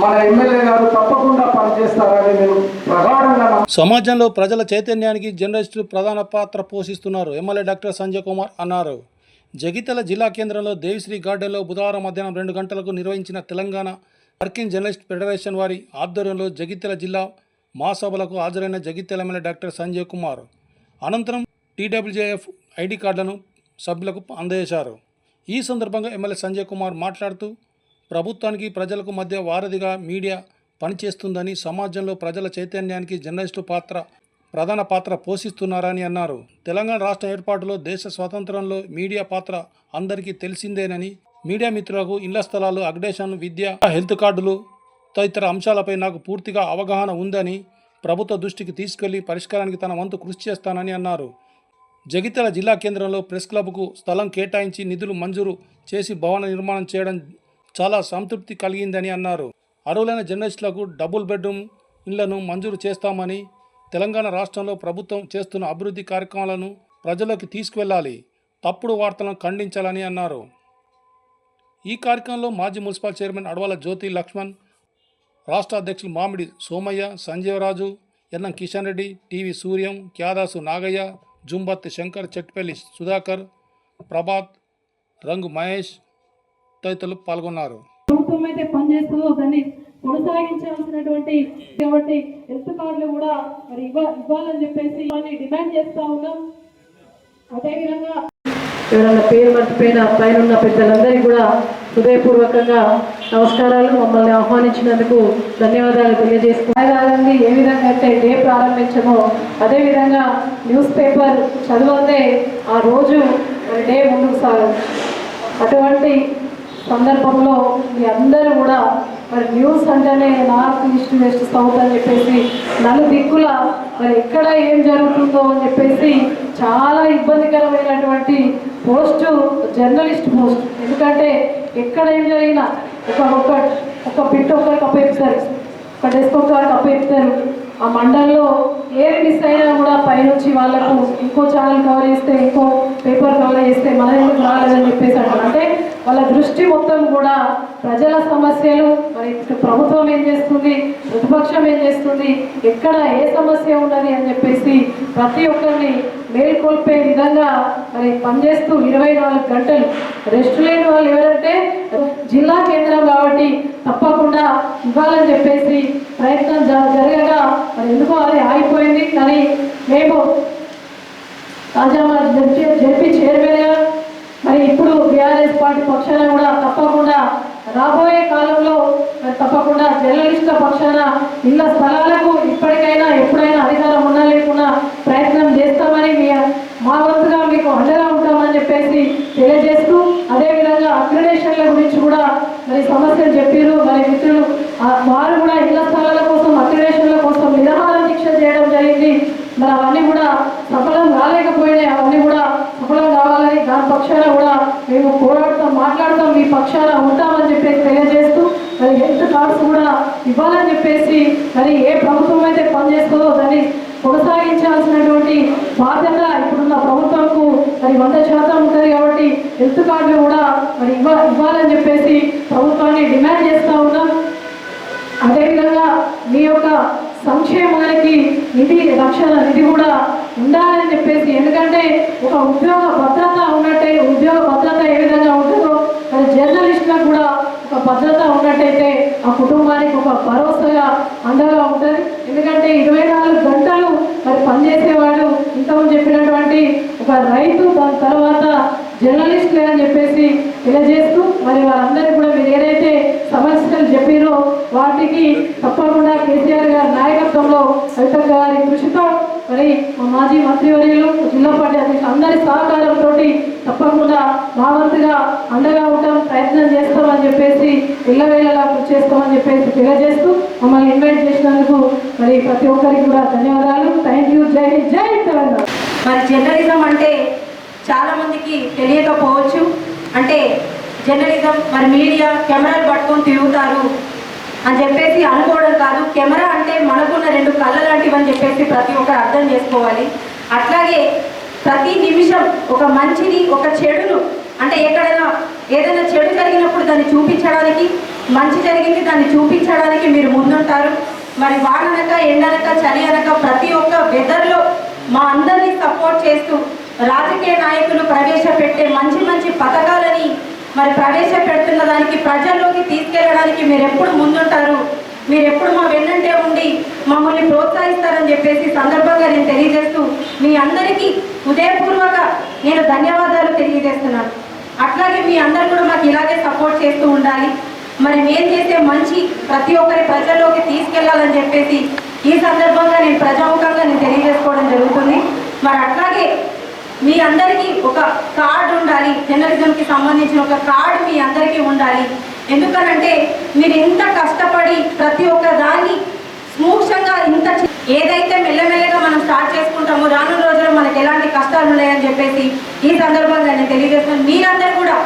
మన ఎమ్మెల్యే గారు తప్పకుండా పనిచేస్తారని నేను ప్రగాఢంగా సమాజంలో ప్రజల చైతన్యానికి జర్నలిస్టులు ప్రధాన పాత్ర పోషిస్తున్నారు. ఎమ్మెల్యే డాక్టర్ సంజయ్ కుమార్ అన్నారు. జగితల జిల్లా కేంద్రంలో దేవిశ్రీ గార్డెన్లో బుధవారం మధ్యాహ్నం రెండు గంటలకు నిర్వహించిన తెలంగాణ వర్కింగ్ జర్నలిస్ట్ ఫెడరేషన్ వారి ఆధ్వర్యంలో జగిత్యాల జిల్లా మహాసభలకు హాజరైన జగిత్యాల ఎమ్మెల్యే డాక్టర్ సంజయ్ కుమార్. అనంతరం టీడబ్ల్యూజేఎఫ్ ఐడి కార్డులను సభ్యులకు అందజేశారు. ఈ సందర్భంగా ఎమ్మెల్యే సంజయ్ కుమార్ మాట్లాడుతూ ప్రభుత్వానికి ప్రజలకు మధ్య వారధిగా మీడియా పనిచేస్తుందని సమాజంలో ప్రజల చైతన్యానికి జర్నలిస్టు పాత్ర ప్రధాన పాత్ర పోషిస్తున్నారని అన్నారు. తెలంగాణ రాష్ట్ర ఏర్పాటులో దేశ స్వాతంత్రంలో మీడియా పాత్ర అందరికీ తెలిసిందేనని మీడియా మిత్రులకు ఇళ్ళ స్థలాలు అగ్డేషన్ విద్య హెల్త్ కార్డులు తదితర అంశాలపై నాకు పూర్తిగా అవగాహన ఉందని ప్రభుత్వ దృష్టికి తీసుకెళ్ళి పరిష్కారానికి తన వంతు కృషి చేస్తానని అన్నారు. జగిత్యాల జిల్లా కేంద్రంలో ప్రెస్ క్లబ్కు స్థలం కేటాయించి నిధులు మంజూరు చేసి భవన నిర్మాణం చేయడం చాలా సంతృప్తి కలిగిందని అన్నారు. అర్హులైన జర్నలిస్టులకు డబుల్ బెడ్రూమ్ ఇళ్ళను మంజూరు చేస్తామని తెలంగాణ రాష్ట్రంలో ప్రభుత్వం చేస్తున్న అభివృద్ధి కార్యక్రమాలను ప్రజలకు తీసుకువెళ్ళాలి. తప్పుడు వార్తలను ఖండించాలని అన్నారు. ఈ కార్యక్రమంలో మాజీ మున్సిపల్ చైర్మన్ అడవాల జ్యోతి లక్ష్మణ్ రాష్ట్ర అధ్యక్షులు మామిడి సోమయ్య సంజీవరాజు ఎన్నం కిషన్ రెడ్డి టీవీ సూర్యం క్యాదాసు నాగయ్య జుంబత్తి శంకర్ చెట్పల్లి సుధాకర్ ప్రభాత్ రంగు మహేష్ తదితరులు పాల్గొన్నారు. ప్రభుత్వం అయితే పనిచేస్తూ దాన్ని కొనసాగించాల్సినటువంటి కాబట్టి హెల్త్ కార్డులు కూడా మరి ఇవ్వ ఇవ్వాలని చెప్పేసి వాళ్ళని డిమాండ్ చేస్తా ఉన్నాం. అదేవిధంగా ఎవరన్నా పేరు మర్చిపోయిన పైన ఉన్న పెద్దలందరికీ కూడా హృదయపూర్వకంగా నమస్కారాలు. మమ్మల్ని ఆహ్వానించినందుకు ధన్యవాదాలు తెలియజేసుకుంటారండి ఏ విధంగా అయితే డే ప్రారంభించమో అదేవిధంగా న్యూస్ పేపర్ చదువుతే ఆ రోజు మరి డే ముందుకు సాగదు. అటువంటి సందర్భంలో మీ అందరూ కూడా మరి న్యూస్ అంటేనే నార్త్ ఈస్ట్ వెస్ట్ సౌత్ అని చెప్పేసి నలు దిక్కుల మరి ఎక్కడ ఏం జరుగుతుందో అని చెప్పేసి చాలా ఇబ్బందికరమైనటువంటి పోస్టు జర్నలిస్ట్ పోస్ట్. ఎందుకంటే ఎక్కడ ఏం జరిగినా ఒక ఒక ఒక బిట్ ఒకరికి అప్పగిస్తారు ఒక డెస్క్ ఒకరికి అప్పగిస్తారు ఆ మండల్లో ఏ మిస్ అయినా కూడా పైనుంచి వాళ్ళకు ఇంకో ఛానల్ కవర్ చేస్తే ఇంకో పేపర్ కవర్ చేస్తే మన ఎందుకు రాలేదని చెప్పేసి దృష్టి మొత్తం కూడా ప్రజల సమస్యలు మరి ప్రభుత్వం ఏం చేస్తుంది ప్రతిపక్షం ఏం చేస్తుంది ఎక్కడ ఏ సమస్య ఉన్నది అని చెప్పేసి ప్రతి ఒక్కరిని మేల్కొల్పే విధంగా మరి పనిచేస్తూ ఇరవై నాలుగు గంటలు రెస్ట్ లేని వాళ్ళు ఎవరంటే జిల్లా కేంద్రం కాబట్టి తప్పకుండా ఇవ్వాలని చెప్పేసి ప్రయత్నం జరగగా మరి ఎందుకో అది ఆగిపోయింది కానీ మేము తాజా జడ్పీ చైర్మన్ గారు ఇప్పుడు పార్టీ పక్షాన కూడా తప్పకుండా రాబోయే కాలంలో తప్పకుండా జర్నలిస్టుల పక్షాన ఇళ్ళ స్థలాలకు ఇప్పటికైనా ఎప్పుడైనా అధికారం ఉన్నా లేకున్నా ప్రయత్నం చేస్తామని మీ మా వంతుగా మీకు అండగా ఉంటామని చెప్పేసి తెలియజేస్తూ అదేవిధంగా అక్రిడేషన్ల గురించి కూడా మరి సమస్యలు చెప్పారు మరి మిత్రులు వారు కూడా ఇళ్ళ స్థలాల కోసం అక్రిడేషన్ల కోసం నిరహార దీక్ష చేయడం జరిగింది. మరి పక్షాన కూడా మేము పోరాడతాం మాట్లాడతాం మీ పక్షాన ఉంటామని చెప్పేసి తెలియజేస్తూ మరి హెల్త్ కార్డ్స్ కూడా ఇవ్వాలని చెప్పేసి మరి ఏ ప్రభుత్వం అయితే పనిచేస్తుందో దాన్ని కొనసాగించాల్సినటువంటి బాధ్యత ఇప్పుడున్న ప్రభుత్వంకు మరి వంద శాతం ఉంటుంది కాబట్టి హెల్త్ కార్డులు కూడా మరి ఇవ్వ ఇవ్వాలని చెప్పేసి ప్రభుత్వాన్ని డిమాండ్ చేస్తూ ఉన్నాం. అదేవిధంగా మీ యొక్క సంక్షేమానికి నిధి రక్షణ నిధి కూడా ఉండాలని చెప్పేసి ఎందుకంటే ఒక ఉద్యోగ భద్రత ఉన్నట్టే ఉద్యోగ భద్రత ఏ విధంగా ఉంటుందో మరి జర్నలిస్టులకు కూడా ఒక భద్రత ఉన్నట్టయితే ఆ కుటుంబానికి ఒక భరోసాగా అండగా ఉంటుంది. ఎందుకంటే ఇరవై నాలుగు గంటలు మరి పనిచేసేవాడు ఇంతకుముందు చెప్పినటువంటి ఒక రైతు దాని తర్వాత జర్నలిస్టులే అని చెప్పేసి తెలియజేస్తూ మరి వారందరూ కూడా మీరు ఏదైతే సమస్యలు చెప్పారో వాటికి తప్పకుండా కేసీఆర్ గారి నాయకత్వంలో కవిత గారి కృషితో మరి మా మాజీ మంత్రివర్యులు జిల్లా పార్టీ అధ్యక్షులు అందరి సహకారంతో తప్పకుండా మా వంతుగా అండగా ఉంటాం ప్రయత్నం చేస్తామని చెప్పేసి ఇళ్ళవేళలా కృషి చేస్తామని చెప్పేసి తెలియజేస్తూ మమ్మల్ని ఇన్వైట్ చేసినందుకు మరి ప్రతి ఒక్కరికి కూడా ధన్యవాదాలు. థ్యాంక్ యూ జై జై తెలంగాణ. మరి జర్నలిజం అంటే చాలామందికి తెలియకపోవచ్చు. అంటే జర్నలిజం మరి మీడియా కెమెరాలు పట్టుకొని తిరుగుతారు అని చెప్పేసి అనుకోవడం కాదు. కెమెరా అంటే మనకున్న రెండు కళ్ళ లాంటివి అని చెప్పేసి ప్రతి ఒక్కరు అర్థం చేసుకోవాలి. అట్లాగే విషయం ఒక మంచిని ఒక చెడును అంటే ఎక్కడైనా ఏదైనా చెడు జరిగినప్పుడు దాన్ని చూపించడానికి మంచి జరిగింది దాన్ని చూపించడానికి మీరు ముందుంటారు. మరి వాడనక ఎండనక చలి అనక ప్రతి ఒక్క వెదర్లో మా అందరినీ సపోర్ట్ చేస్తూ రాజకీయ నాయకులు ప్రవేశపెట్టే మంచి మంచి పథకాలని మరి ప్రవేశపెడుతున్న దానికి ప్రజల్లోకి తీసుకెళ్ళడానికి మీరు ఎప్పుడు ముందుంటారు? మీరు ఎప్పుడు మా వెన్నంటే ఉండి మమ్మల్ని ప్రోత్సహిస్తారని చెప్పేసి సందర్భంగా నేను తెలియజేస్తూ మీ అందరికీ ఉదయపూర్వక నేను ధన్యవాదాలు తెలియజేస్తున్నాను. అట్లాగే మీ అందరు కూడా మాకు ఇలాగే సపోర్ట్ చేస్తూ ఉండాలి. మరి మేము చేసే మంచి ప్రతి ఒక్కరి ప్రజల్లోకి తీసుకెళ్ళాలని చెప్పేసి ఈ సందర్భంగా నేను ప్రజాముఖంగా నేను తెలియజేసుకోవడం జరుగుతుంది. మరి అట్లాగే మీ అందరికీ ఒక కార్డు ఉండాలి. జర్నలిజంకి సంబంధించిన ఒక కార్డు మీ అందరికీ ఉండాలి. ఎందుకనంటే మీరు ఇంత కష్టపడి ప్రతి ఒక్క దాన్ని స్మూక్షంగా ఇంత ఏదైతే మెల్లమెల్లగా మనం స్టార్ట్ చేసుకుంటామో రానున్న రోజుల్లో మనకు ఎలాంటి కష్టాలు ఉన్నాయని చెప్పేసి ఈ సందర్భంగా నేను తెలియజేస్తున్నాను. మీరందరూ కూడా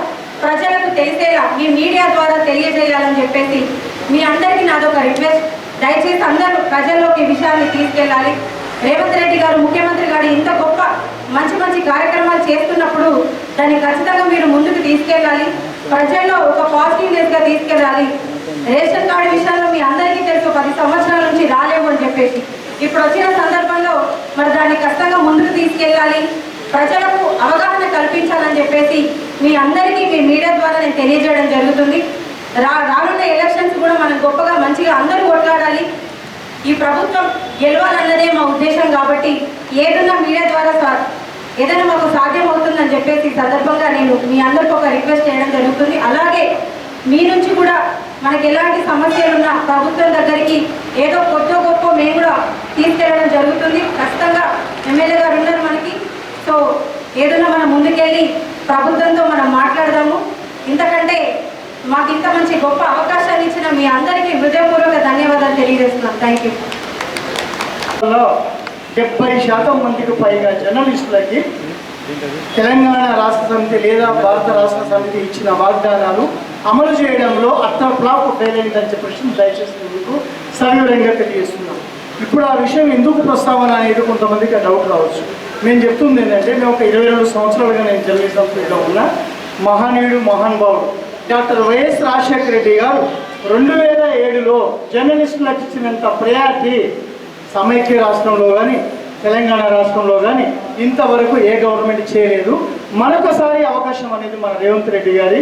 ప్రజలకు తెలిసేలా మీ మీడియా ద్వారా తెలియజేయాలని చెప్పేసి మీ అందరికీ నాదొక రిక్వెస్ట్. దయచేసి అందరూ ప్రజల్లోకి విషయాన్ని తీసుకెళ్ళాలి. రేవంత్ రెడ్డి గారు ముఖ్యమంత్రి గారు ఇంత గొప్ప మంచి మంచి కార్యక్రమాలు చేస్తున్నప్పుడు దాన్ని ఖచ్చితంగా మీరు ముందుకు తీసుకెళ్ళాలి. ప్రజల్లో ఒక పాజిటివ్నెస్గా తీసుకెళ్ళాలి. రేషన్ కార్డు విషయంలో మీ అందరికీ తెలుసు పది సంవత్సరాల నుంచి రాలేము అని చెప్పేసి. ఇప్పుడు వచ్చిన సందర్భంలో మరి దాన్ని ఖచ్చితంగా ముందుకు తీసుకెళ్ళాలి. ప్రజలకు అవగాహన కల్పించాలని చెప్పేసి మీ అందరికీ మీ మీడియా ద్వారా నేను తెలియజేయడం జరుగుతుంది. రా రానున్న ఎలక్షన్స్ కూడా మనం గొప్పగా మంచిగా అందరూ కొట్లాడాలి. ఈ ప్రభుత్వం గెలవాలన్నదే మా ఉద్దేశం కాబట్టి ఏదన్నా మీడియా ద్వారా ఏదైనా మాకు సాధ్యం అవుతుందని చెప్పేసి సందర్భంగా నేను మీ అందరికీ ఒక రిక్వెస్ట్ చేయడం జరుగుతుంది. అలాగే మీ నుంచి కూడా మనకి ఎలాంటి సమస్యలు ఉన్నా ప్రభుత్వం దగ్గరికి ఏదో కొత్త గొప్ప మేము కూడా తీసుకెళ్ళడం జరుగుతుంది. ఖచ్చితంగా ఎమ్మెల్యే గారు ఉన్నారు మనకి. సో ఏదైనా మనం ముందుకెళ్ళి ప్రభుత్వంతో మనం మాట్లాడదాము. ఇంతకంటే మాకు ఇంత మంచి గొప్ప అవకాశాన్ని ఇచ్చిన మీ అందరికీ హృదయపూర్వక ధన్యవాదాలు తెలియజేస్తున్నాం. థ్యాంక్ యూ డెబ్బై శాతం మందికి పైగా జర్నలిస్టులకి తెలంగాణ రాష్ట్ర సమితి లేదా భారత రాష్ట్ర సమితి ఇచ్చిన వాగ్దానాలు అమలు చేయడంలో అత్త ఫ్లాప్ ఫెయిల్ అయిందని చెప్పేసి దయచేసి మీకు సవివరంగా తెలియజేస్తున్నాం. ఇప్పుడు ఆ విషయం ఎందుకు ప్రస్తావన అనేది కొంతమందికి డౌట్ రావచ్చు. నేను చెప్తుంది ఏంటంటే మేము ఒక ఇరవై రెండు సంవత్సరాలుగా నేను జర్నలిజం ఫీల్డ్లో ఉన్న. మహనీయుడు మహానుభావుడు డాక్టర్ వైఎస్ రాజశేఖర రెడ్డి గారు రెండు వేల ఏడులో జర్నలిస్టులకు ఇచ్చినంత ప్రయారిటీ సమైక్య రాష్ట్రంలో కానీ తెలంగాణ రాష్ట్రంలో కానీ ఇంతవరకు ఏ గవర్నమెంట్ చేయలేదు. మరొకసారి అవకాశం అనేది మన రేవంత్ రెడ్డి గారి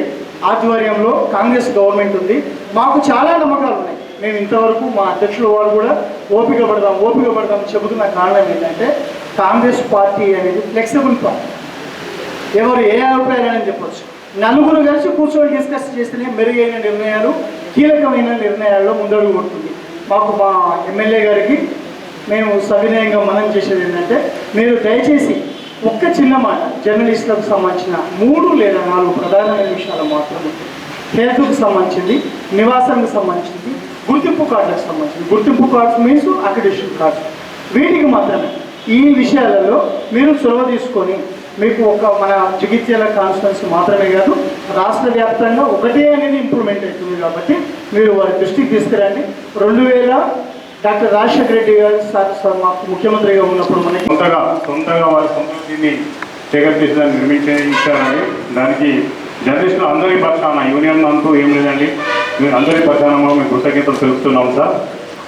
ఆధ్వర్యంలో కాంగ్రెస్ గవర్నమెంట్ ఉంది. మాకు చాలా నమ్మకాలు ఉన్నాయి. మేము ఇంతవరకు మా అధ్యక్షుల వారు కూడా ఓపిక పడదాం ఓపిక పడదాం చెబుతున్న కారణం ఏంటంటే కాంగ్రెస్ పార్టీ అనేది ఫ్లెక్సిబుల్ పార్టీ ఎవరు ఏ అభిప్రాయాలని చెప్పొచ్చు. నలుగురు కలిసి కూర్చొని డిస్కస్ చేస్తేనే మెరుగైన నిర్ణయాలు కీలకమైన నిర్ణయాల్లో ముందడుగు పడుతుంది మాకు మా ఎమ్మెల్యే గారికి మేము సవినయంగా మనం చేసేది ఏంటంటే మీరు దయచేసి ఒక్క చిన్న మాట జర్నలిస్టులకు సంబంధించిన మూడు లేదా నాలుగు ప్రధానమైన విషయాలు మాత్రమే. హెల్త్కు సంబంధించింది నివాసానికి సంబంధించింది గుర్తింపు కార్డులకు సంబంధించింది. గుర్తింపు కార్డ్స్ మీన్స్ అక్రిడేషన్ కార్డ్స్. వీటికి మాత్రమే. ఈ విషయాలలో మీరు చొరవ తీసుకొని మీకు ఒక మన జగిత్యాల కాన్స్టిట్యున్సీ మాత్రమే కాదు రాష్ట్ర వ్యాప్తంగా ఒకటే అనేది ఇంప్రూవ్మెంట్ అవుతుంది కాబట్టి మీరు వారి దృష్టికి తీసుకురండి. రెండు వేల డాక్టర్ రాజశేఖర రెడ్డి గారు సార్ సార్ మాకు ముఖ్యమంత్రిగా ఉన్నప్పుడు మనకి సొంతగా సొంతగా వారి సొంత దీన్ని సేకరించి దాన్ని నిర్మించారని దానికి జర్నలిస్టులు అందరి పక్షాన యూనియన్ అంటూ ఏం లేదండి. మీరు అందరి పక్షాన మేము కృతజ్ఞతలు తెలుపుతున్నాం సార్.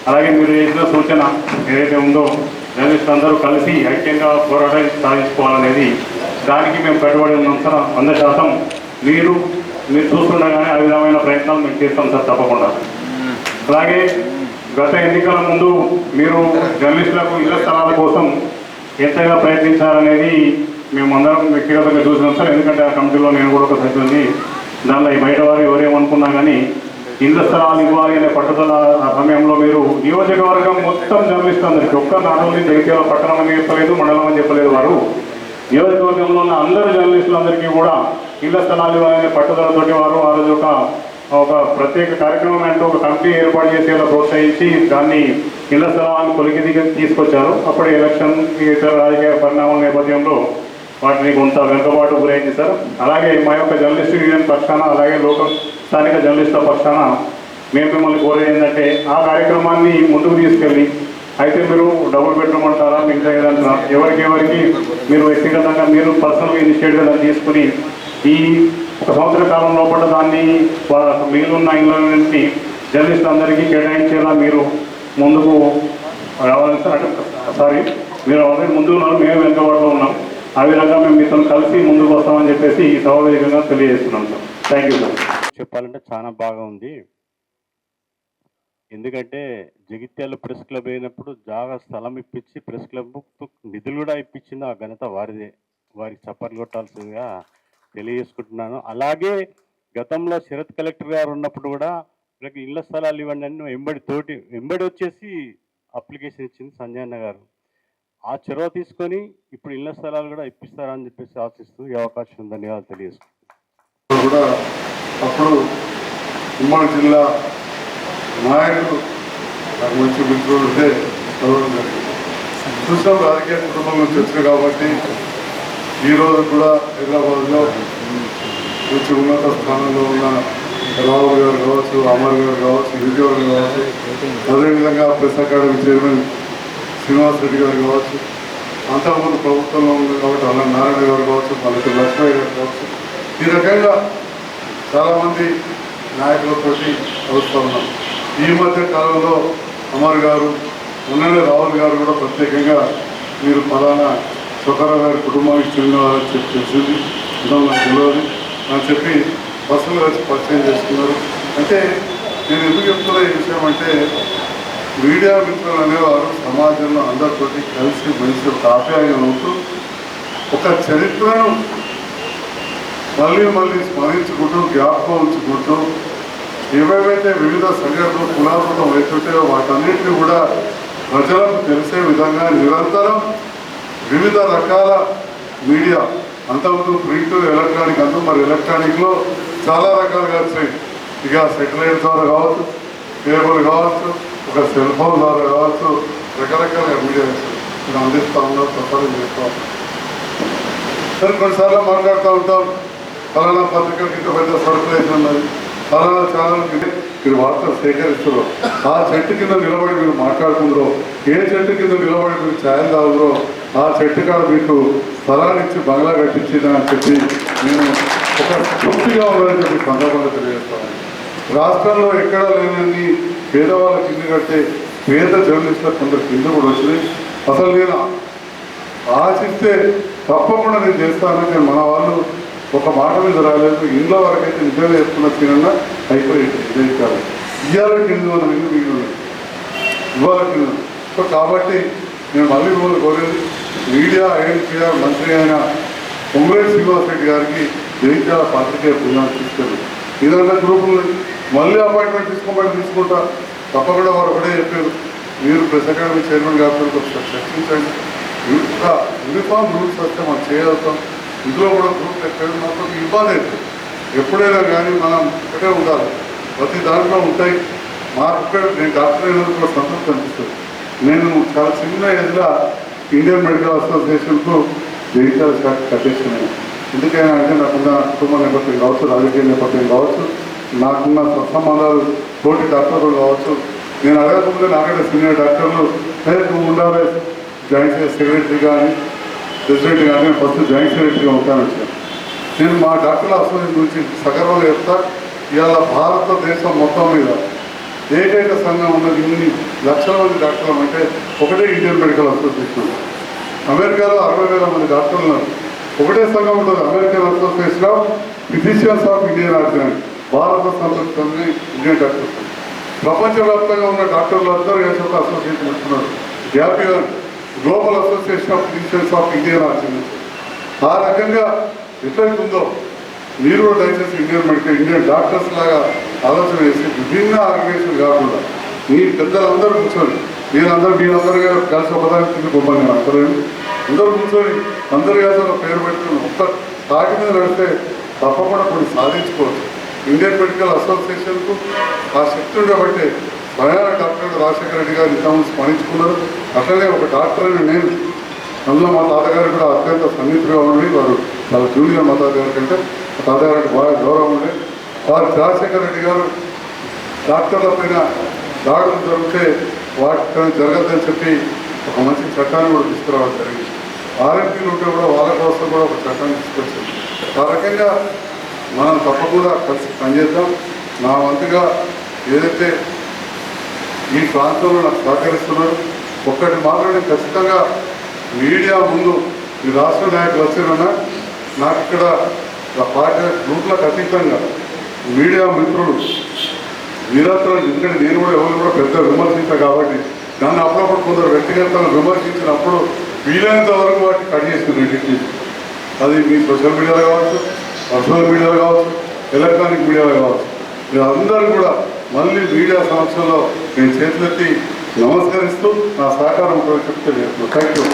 అలాగే మీరు చేసిన సూచన ఏదైతే ఉందో జర్నలిస్టులు అందరూ కలిసి ఐక్యంగా పోరాటం సాధించుకోవాలనేది దానికి మేము కట్టుబడి ఉన్నాం సార్. వంద శాతం మీరు మీరు చూస్తుండగానే ఆ విధమైన ప్రయత్నాలు మేము చేస్తాం సార్ తప్పకుండా. అలాగే గత ఎన్నికల ముందు మీరు జర్నలిస్టులకు ఇళ్ళ స్థలాల కోసం ఎంతగా ప్రయత్నించారనేది మేమందరం వ్యక్తిగతంగా చూసినాం సార్. ఎందుకంటే ఆ కమిటీలో నేను కూడా ఒక సభ్యుని దానిలో ఈ బయట వారు ఎవరేమనుకున్నా కానీ ఇళ్ళ స్థలాలు ఇవ్వాలి అనే పట్టుదల ఆ సమయంలో మీరు నియోజకవర్గం మొత్తం జర్నలిస్ట్ అందరికీ ఒక్క నాటోని జగిత్యాల పట్టణం అని చెప్పలేదు మండలం అని చెప్పలేదు వారు. నియోజకవర్గంలో ఉన్న అందరు జర్నలిస్టులందరికీ కూడా ఇళ్ళ స్థలాలు ఇవ్వాలనే పట్టుదలతోటి వారు ఆ రోజు ఒక ఒక ప్రత్యేక కార్యక్రమం అంటూ ఒక కమిటీ ఏర్పాటు చేసేలా ప్రోత్సహించి దాన్ని ఇళ్ళ స్థలాలను కొలికి దిగి తీసుకొచ్చారు. అప్పుడు ఎలక్షన్ ఇతర రాజకీయ పరిణామాల నేపథ్యంలో వాటిని కొంత వెనుకబాటు గురైంది సార్. అలాగే మా యొక్క జర్నలిస్ట్ యూనియన్ పక్షాన అలాగే లోక స్థానిక జర్నలిస్టుల పక్షాన మేము మిమ్మల్ని కోరేది ఏంటంటే ఆ కార్యక్రమాన్ని ముందుకు తీసుకెళ్ళి అయితే మీరు డబుల్ బెడ్రూమ్ అంటారా మిగతా ఏదంటారా ఎవరికి ఎవరికి మీరు వ్యక్తిగతంగా మీరు పర్సనల్ ఇనిషియేటివ్ దాన్ని తీసుకుని ఈ సంవత్సర కాలం లోపల దాన్ని మీరున్న మిగిలిన నుంచి జర్నలిస్ట్ అందరికీ కేటాయించేలా మీరు ముందుకు రావాలని సారీ మీరు ఆల్రెడీ ముందు ఉన్నారు మేము వెనుకబడిలో ఉన్నాం. ఆ విధంగా మేము మీతో కలిసి ముందుకు వస్తామని చెప్పేసి ఈ సభ తెలియజేస్తున్నాం సార్. థ్యాంక్ యూ సార్ చెప్పాలంటే చాలా బాగా ఉంది. ఎందుకంటే జగిత్యాల ప్రెస్ క్లబ్ అయినప్పుడు జాగా స్థలం ఇప్పించి ప్రెస్ క్లబ్ నిధులు కూడా ఇప్పించింది ఆ ఘనత వారిదే. వారికి చప్పట్లు కొట్టాల్సిందిగా తెలియజేసుకుంటున్నాను. అలాగే గతంలో శరత్ కలెక్టర్ గారు ఉన్నప్పుడు కూడా వీళ్ళకి ఇళ్ళ స్థలాలు ఇవ్వండి అని వెంబడి తోటి వెంబడి వచ్చేసి అప్లికేషన్ ఇచ్చింది సంజయన్న గారు. ఆ చొరవ తీసుకొని ఇప్పుడు ఇళ్ళ స్థలాలు కూడా ఇప్పిస్తారని చెప్పేసి ఆశిస్తూ ఈ అవకాశం ఉందని ధన్యవాదాలు తెలియజేసుకుంటున్నాను. కూడా అప్పుడు ఉమ్మడి జిల్లా నాయకుడు నాకు మంచి మిత్రులు ఉంటే జరిగింది చూసాం రాజకీయ కుటుంబం నుంచి కాబట్టి ఈరోజు కూడా హైదరాబాద్లో మంచి ఉన్నత స్థానంలో ఉన్న రావు గారు కావచ్చు అమర్ గారు కావచ్చు విజయవాడ కావచ్చు అదేవిధంగా press academy chairman Srinivas Reddy గారు కావచ్చు అంతకుముందు ప్రభుత్వంలో ఉంది కాబట్టి అలా నారాయణ గారు కావచ్చు మనకి లక్ష్మయ్య గారు కావచ్చు ఈ రకంగా చాలామంది నాయకులతోటి ప్రతి ఉన్నాం. ఈ మధ్య కాలంలో అమర్ గారు ఉన్ననే రాహుల్ గారు కూడా ప్రత్యేకంగా మీరు ఫలానా సుఖరావు గారి కుటుంబానికి చెందిన వాళ్ళని చెప్పి తెలిసింది నాకు తెలియదు అని చెప్పి బస్సులు వచ్చి పరిచయం చేసుకున్నారు. అంటే నేను ఎందుకు చెప్తున్నా ఈ విషయం అంటే మీడియా మిత్రులు అనేవారు సమాజంలో అందరితోటి కలిసి మెలిసి ఒక ఆప్యాయంగా ఉంటూ ఒక చరిత్రను మళ్ళీ మళ్ళీ స్మరించుకుంటూ జ్ఞాపకం ఉంచుకుంటూ ఏవేవైతే వివిధ సంఘటనలు పునరావృతం అవుతుంటాయో వాటన్నిటిని కూడా ప్రజలకు తెలిసే విధంగా నిరంతరం వివిధ రకాల మీడియా అంతకుముందు ప్రింట్ ఎలక్ట్రానిక్ అంతా మరి ఎలక్ట్రానిక్లో చాలా రకాలుగా వచ్చాయి. ఇక సెటిలైట్ ద్వారా కావచ్చు కేబుల్ కావచ్చు ఒక సెల్ ఫోన్ ద్వారా కావచ్చు రకరకాల మీడియా వచ్చాయి. ఇది అందిస్తూ ఉన్నారు ప్రసారం చేస్తాం సరే కొన్నిసార్లు మాట్లాడుతూ ఉంటాం. ఫలానా పత్రికలకి ఇంత పెద్ద సర్కులేషన్ ఉన్నది. ఫలానా ఛానల్కి మీరు వార్తలు సేకరిస్తారో ఆ చెట్టు కింద నిలబడి మీరు మాట్లాడుకుందరో ఏ చెట్టు కింద నిలబడి మీరు ఛాయలు తాగుదరో ఆ చెట్టుగా మీకు స్థలాన్ని ఇచ్చి బంగ్లా కట్టించిందని చెప్పి నేను ఒక తృప్తిగా ఉండాలని చెప్పి సందర్భంగా తెలియజేస్తాను రాష్ట్రంలో ఎక్కడా లేనని పేదవాళ్ళ కింద కట్టే పేద జర్నలిస్టుల కొందరు కింద కూడా వచ్చింది అసలు నేను ఆశిస్తే తప్పకుండా నేను చేస్తానని నేను మన వాళ్ళు ఒక మాట మీద రాలేదు. ఇంట్లో వరకైతే నిజంగా చేసుకున్న తినన్నా అయిపోయింది. ఇదే కాదు ఇవాళ కింద మనం ఇల్లు మిగిలి ఇవాళ కింద సో కాబట్టి నేను మళ్ళీ మిమ్మల్ని కోరేది మీడియా ఐడెంటిటీ మంత్రి అయిన పొంగులేటి శ్రీనివాస్ రెడ్డి గారికి జయించాల పాత్రికేయ పుణ్యాన్ని తీసుకెళ్ళి. ఏదైనా గ్రూపులు మళ్ళీ అపాయింట్మెంట్ తీసుకోమని తీసుకుంటా. తప్పకుండా వారు ఒకటే చెప్పారు. మీరు ప్రెస్ అకాడమీ చైర్మన్ గారితో ఒకసారి చర్చించండి. ఇంకా యూనిఫామ్ రూల్స్ వస్తే మనం చేయగలుగుతాం ఇందులో కూడా గ్రూప్ ఎక్కడ మాత్రం ఇబ్బంది అవుతుంది ఎప్పుడైనా కానీ మనం ఒకటే ఉండాలి. ప్రతి దాంట్లో ఉంటాయి. మాకు నేను డాక్టర్ అయినందుకు కూడా సంతృప్తి అనిపిస్తుంది. నేను చాలా చిన్న ఏజ్లో ఇండియన్ మెడికల్ అసోసియేషన్కు జయించాల శాఖ ఎందుకైనా అంటే నాకున్న కుటుంబ నేపథ్యం కావచ్చు రాజకీయ నేపథ్యం కావచ్చు నాకున్న సత్సంబంధాలు తోటి డాక్టర్లు కావచ్చు నేను అడగకుండా నాకంటే సీనియర్ డాక్టర్లు రేపు ఉండాలి జాయింట్ సెక్రటరీ కానీ ప్రెసిడెంట్ కానీ ఫస్ట్ జాయింట్ సెక్రటరీగా ఉంటాను నేను మా డాక్టర్ల అసోసియేషన్ గురించి సగర్వంగా చెప్తా ఇవాళ భారతదేశం మొత్తం మీద ఏకైక సంఘం ఉన్నది ఇన్ని లక్షల మంది డాక్టర్లు అంటే ఒకటే ఇండియన్ మెడికల్ అసోసియేషన్. అమెరికాలో అరవై వేల మంది డాక్టర్లు ఉన్నారు. ఒకటే సంఘం ఉంటుంది American association of physicians of Indian origin భారత సంస్థ ఇండియన్ డాక్టర్స్. ప్రపంచవ్యాప్తంగా ఉన్న డాక్టర్లు అందరూ కలిసి అసోసియేషన్ ఇస్తున్నారు happy global association of physicians of Indian origin ఆ రకంగా ఎట్లయితుందో మీరు కూడా దయచేసి ఇండియన్ మెడికల్ ఇండియన్ డాక్టర్స్ లాగా ఆలోచన చేసి విభిన్న ఆర్గనైజేషన్ కాకుండా మీ పెద్దలందరూ కూర్చొని మీరందరూ మీరందరూ కలిసి ఒకదానికి కింద గొప్పని నేను అందరూ కూర్చొని అందరూ కలిసి పేరు పెట్టుకుని ఒక్క తాటి మీద నడితే తప్పకుండా కొన్ని సాధించుకోవచ్చు. ఇండియన్ మెడికల్ అసోసియేషన్కు ఆ శక్తి ఉండబట్టే స్వయాన డాక్టర్ రాజశేఖర రెడ్డి గారు ఇంతకుముందు స్మరించుకున్నారు. అట్లనే ఒక డాక్టర్ అని నేను అందులో మా తాతగారు కూడా అత్యంత సన్నిహితుగా ఉండి వారు చాలా జూనియర్ మా తాతగారి కంటే మా తాతగారికి బాగా గౌరవం ఉండే. వారు రాజశేఖర రెడ్డి గారు డాక్టర్ల పైన దాడులు జరిగితే వాటి జరగద్దని చెప్పి ఒక మంచి చట్టాన్ని కూడా తీసుకురావడం జరిగింది. ఆర్ఎంపీలు ఉంటే కూడా వాళ్ళ కోసం కూడా ఒక చట్టాన్ని తీసుకొచ్చింది ఆ రకంగా మనం తప్పకుండా కలిసి పనిచేద్దాం. నా వంతుగా ఏదైతే ఈ ప్రాంతంలో నాకు సహకరిస్తున్నారు ఒక్కటి మాత్రం ఖచ్చితంగా మీడియా ముందు ఈ రాష్ట్ర నాయకులు వచ్చినా నాకు ఇక్కడ పార్టీ గ్రూప్లకు అతీతంగా మీడియా మిత్రులు నిరంతరం ఎందుకంటే నేను కూడా ఎవరు కూడా పెద్ద విమర్శించ కాబట్టి నన్ను అప్పుడప్పుడు కొందరు వ్యక్తిగతంగా విమర్శించినప్పుడు వీలైనంత వరకు వాటిని కట్ చేసుకుని అది మీ సోషల్ మీడియాలో కావచ్చు పర్సనల్ మీడియాలో కావచ్చు ఎలక్ట్రానిక్ మీడియాలో కావచ్చు. మీరందరూ కూడా మళ్ళీ మీడియా సంవత్సరంలో నేను చేతులెత్తి నమస్కరిస్తూ నా సహకారం కూడా చెప్తే థ్యాంక్ యూ